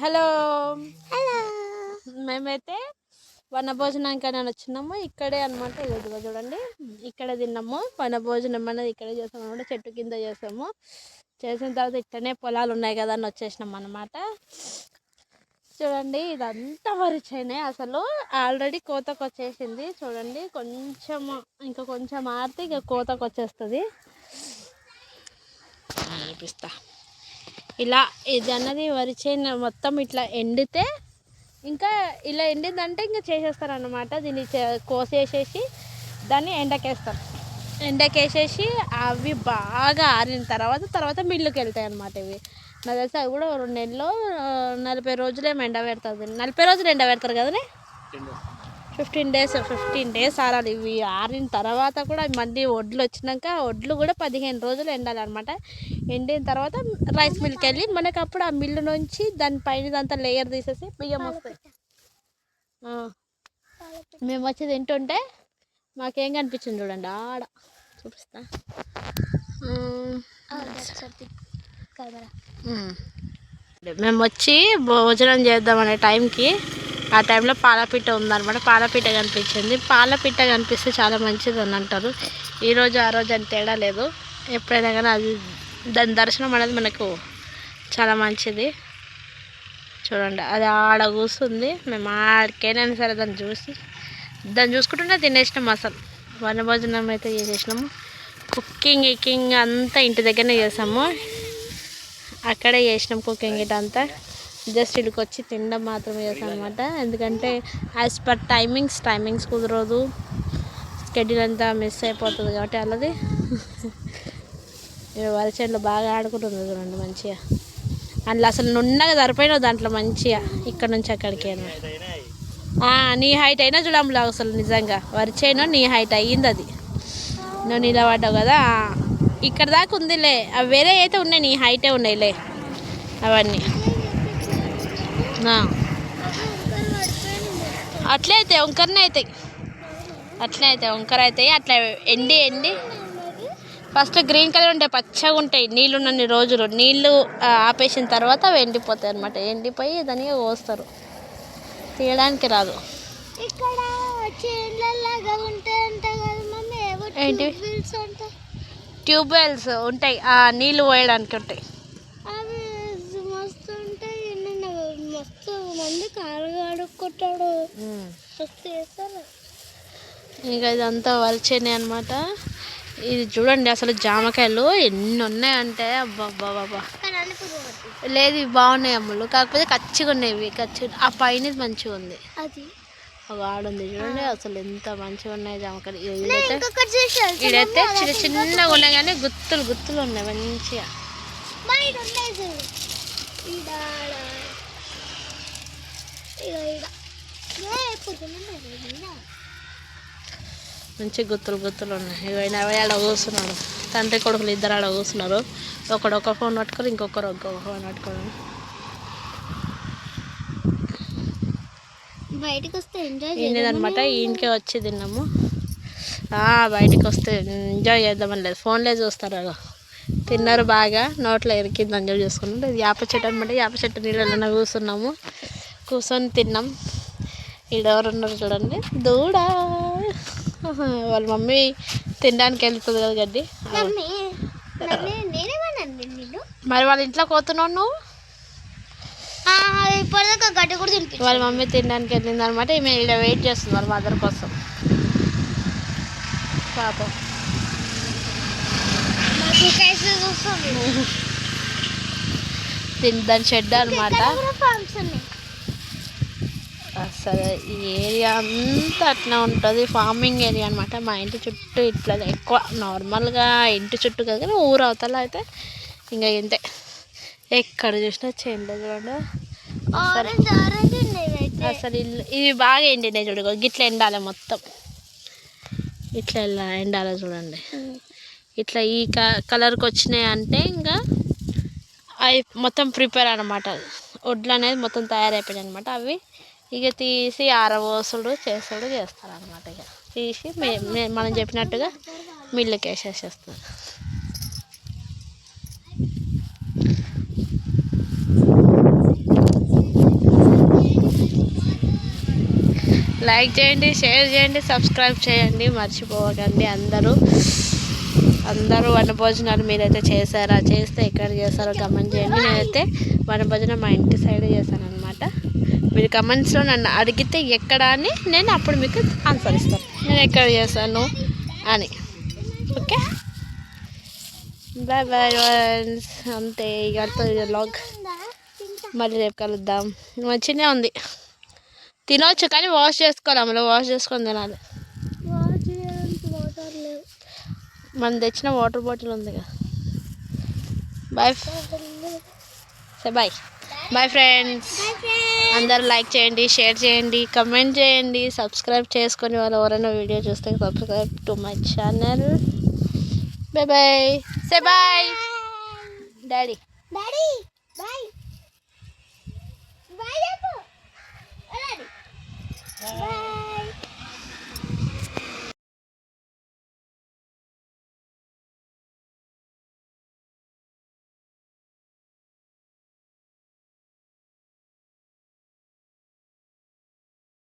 Hello. Hello. మేమైతే వన భోజనానికి అని వచ్చినాము. ఇక్కడే అనమాట ఇదిగో చూడండి. ఇక్కడ తిన్నాము. వన భోజనం అనేది ఇక్కడే చేస్తాము అనమాట చెట్టు కింద చేస్తాము. చేసిన తర్వాత ఇక్కడనే పొలాలు ఉన్నాయి కదా అని వచ్చేసినాం అనమాట చూడండి ఇదంతా వరి చేనే అసలు. ఆల్రెడీ కోతకు వచ్చేసింది. చూడండి కొంచెం ఇంకా కొంచెం ఆడితే ఇక కోతకు వచ్చేస్తుంది. చూపిస్తా ఇలా ఇది అన్నది వరి చేను మొత్తం ఇట్లా ఎండితే ఇంకా ఇలా ఎండిందంటే ఇంకా చేసేస్తారనమాట దీన్ని చే- కోసేసేసి దాన్ని ఎండకేస్తారు ఎండకేసేసి అవి బాగా ఆరిన తర్వాత తర్వాత మిల్లుకి వెళ్తాయి అనమాట ఇవి. నాకు తెలిసి అవి కూడా రెండు నెలలో నలభై రోజులేమో ఎండ పెడుతుంది నలభై రోజులు ఎండ పెడతారు కదనే ఫిఫ్టీన్ డేస్ ఫిఫ్టీన్ డేస్ ఆరాలి. ఇవి ఆరిన తర్వాత కూడా మళ్ళీ వడ్లు వచ్చినాక వడ్లు కూడా పదిహేను రోజులు ఎండాలి అనమాట ఎండిన తర్వాత రైస్ మిల్కి వెళ్ళి మనకు అప్పుడు ఆ మిల్లు నుంచి దాని పైన అంతా లేయర్ తీసేసి బియ్యం వస్తాయి. మేము వచ్చి తింటుంటే మాకేం కనిపించింది చూడండి. ఆడ చూపిస్తా. మేము వచ్చి భోజనం చేద్దాం అనే టైంకి ఆ టైంలో పాలపిట్ట ఉందన్నమాట. పాలపిట్ట కనిపించింది. పాలపిట్ట కనిపిస్తే చాలా మంచిది అని అంటారు. ఈరోజు ఆ రోజు అని తేడా లేదు. ఎప్పుడైనా కానీ అది దాని దర్శనం అనేది మనకు చాలా మంచిది. చూడండి అది ఆడ కూర్చుంది మేము ఆడికైనా సరే దాన్ని చూసి దాన్ని చూసుకుంటుంటే తినేసినాం అసలు. వనభోజనం అయితే చేసేసినాము. కుకింగ్ గికింగ్ అంతా ఇంటి దగ్గరనే చేసాము. అక్కడే చేసినాం కుకింగ్ ఇటంతా జస్ట్ ఇక్కడికి వచ్చి తినడం మాత్రమే చేసాం అనమాట ఎందుకంటే యాజ్ పర్ టైమింగ్స్ టైమింగ్స్ కుదరదు. స్కెడ్యూల్ అంతా మిస్ అయిపోతుంది కాబట్టి అలాది వరి చెట్లు బాగా ఆడుకుంటుంది చూడండి మంచిగా. అందులో అసలు నున్నగా సరిపోయిన దాంట్లో మంచిగా ఇక్కడ నుంచి అక్కడికి నీ హైట్ అయినా చూడములా అసలు నిజంగా. వరిచేను నీ హైట్ అయ్యింది అది. నువ్వు నిలబడ్డావు కదా. ఇక్కడ దాకా ఉందిలే. అవి వేరే అయితే ఉన్నాయి నీ హైటే ఉన్నాయిలే. అవన్నీ. అట్లే అవుతాయి వంకరనే అవుతాయి అట్లే అవుతాయి వంకర అవుతాయి అట్లా ఎండి ఎండి. ఫస్ట్ గ్రీన్ కలర్ ఉంటాయి పచ్చగా ఉంటాయి నీళ్ళు ఉన్నన్ని రోజులు. నీళ్ళు ఆపేసిన తర్వాత అవి ఎండిపోతాయి అనమాట ఎండిపోయి దాన్ని కోస్తారు. తీయడానికి రాదు. ఏంటివి? ట్యూబ్వెల్స్ ఉంటాయి. నీళ్ళు పోయడానికి ఉంటాయి. చేస్తారు ఇంకా ఇదంతా వరిచేనే అనమాట ఇది చూడండి అసలు జామకాయలు ఎన్ని ఉన్నాయంటే అబ్బా అబ్బా అబ్బా కానీ అన్ని పురుగు లేదు ఇవి బాగున్నాయి అమ్ములు. కాకపోతే కచ్చిగా ఉన్నాయి ఇవి. కచ్చి ఆ పైన మంచిగా ఉంది. అది. ఒక ఆడుంది చూడండి అసలు ఎంత మంచిగా ఉన్నాయి జామకాయలు. చిన్న చిన్నగా ఉన్నాయి కానీ గుత్తులు గుత్తులు ఉన్నాయి మంచిగా మా ఇది ఉన్నాయి చూడు ఈడ ఆడ. ఇగో ఈడ ఏ పొద్దున్న మంచి గుత్తులు గుత్తులు ఉన్నాయి. ఇవైనా అవి ఆడ కూర్చున్నారు తండ్రి కొడుకులు ఇద్దరు ఆడ కూర్చున్నారు. ఒకడు ఒక ఫోన్ పట్టుకొని ఇంకొకరు ఒక్కొక్క ఫోన్ పట్టుకొని. బయటకు వస్తే ఎంజాయ్ ఏంటిదనమాట ఇంటికే వచ్చి తిన్నాము. బయటికి వస్తే ఎంజాయ్ చేద్దామని లేదు. ఫోన్లే చూస్తారు తిన్నారు బాగా నోట్లో ఎరికింది ఎంజాయ్ చేసుకున్నాం ఇది యాప చెట్టు అనమాట యాప చెట్టు నీళ్ళలో కూర్చున్నాము. కూర్చొని తిన్నాం. ఈడ ఎవరు ఉన్నారు చూడండి. దూడ. వాళ్ళ మమ్మీ తినడానికి వెళ్తుంది కదా గడ్డి. మరి వాళ్ళ ఇంట్లో పోతున్నావు నువ్వు? ఇప్పటిదాకా గడ్డి కూడా తినిపించు వాళ్ళ మమ్మీ తినడానికి వెళ్ళింది అనమాట ఈమె ఇక్కడ వెయిట్ చేస్తుంది వాళ్ళ మదర్ కోసం. పాపం. దాని షెడ్ అనమాట అసలు ఈ ఏరియా అంతా అట్లా ఉంటుంది. ఫార్మింగ్ ఏరియా అనమాట మా ఇంటి చుట్టూ ఇట్లా ఎక్కువ నార్మల్గా ఇంటి చుట్టూ కదా కానీ ఊరు అవతల అయితే ఇంకా ఇంతే. ఎక్కడ చూసినా చేనులు చూడండి. అసలు ఇల్లు ఇవి బాగా ఎండినాయి చూడు గిట్ల ఎండాలి మొత్తం. ఇట్లా ఇలా ఎండాలి చూడండి. ఇట్లా ఈ క కలర్కి వచ్చినాయి అంటే ఇంకా అవి మొత్తం ప్రిపేర్ అనమాట వడ్లు అనేది మొత్తం తయారైపోయాయి అనమాట అవి. ఇక తీసి ఆరబోసుడు చేసుడు చేస్తారు అనమాట ఇక. తీసి మనం చెప్పినట్టుగా మిల్లుకి వేసేసేస్తారు లైక్ చేయండి షేర్ చేయండి సబ్స్క్రైబ్ చేయండి మర్చిపోకండి అందరూ. అందరూ వనభోజనాలు మీరైతే చేశారా చేస్తే ఎక్కడ చేస్తారో గమనించండి నేనైతే వనభోజనం మా ఇంటి సైడ్ చేశాను అనమాట మీరు కమెంట్స్లో నన్ను అడిగితే ఎక్కడ అని నేను అప్పుడు మీకు ఆన్సర్ ఇస్తాను. నేను ఎక్కడ చేశాను అని. ఓకే? బాయ్ బాయ్ అంతే ఇక లాగ్ మళ్ళీ రేపు కలుద్దాం. మంచిగానే ఉంది. తినవచ్చు కానీ వాష్ చేసుకోవాలి మళ్ళీ వాష్ చేసుకొని తినాలి. వాటర్ మనం తెచ్చిన వాటర్ బాటిల్ ఉంది కదా. బాయ్ సరే బాయ్ బాయ్ ఫ్రెండ్స్ అందరు లైక్ చేయండి షేర్ చేయండి కమెంట్ చేయండి సబ్స్క్రైబ్ చేసుకొని వాళ్ళు ఎవరైనా వీడియో చూస్తే subscribe to my channel. Bye bye say bye daddy daddy bye bye bye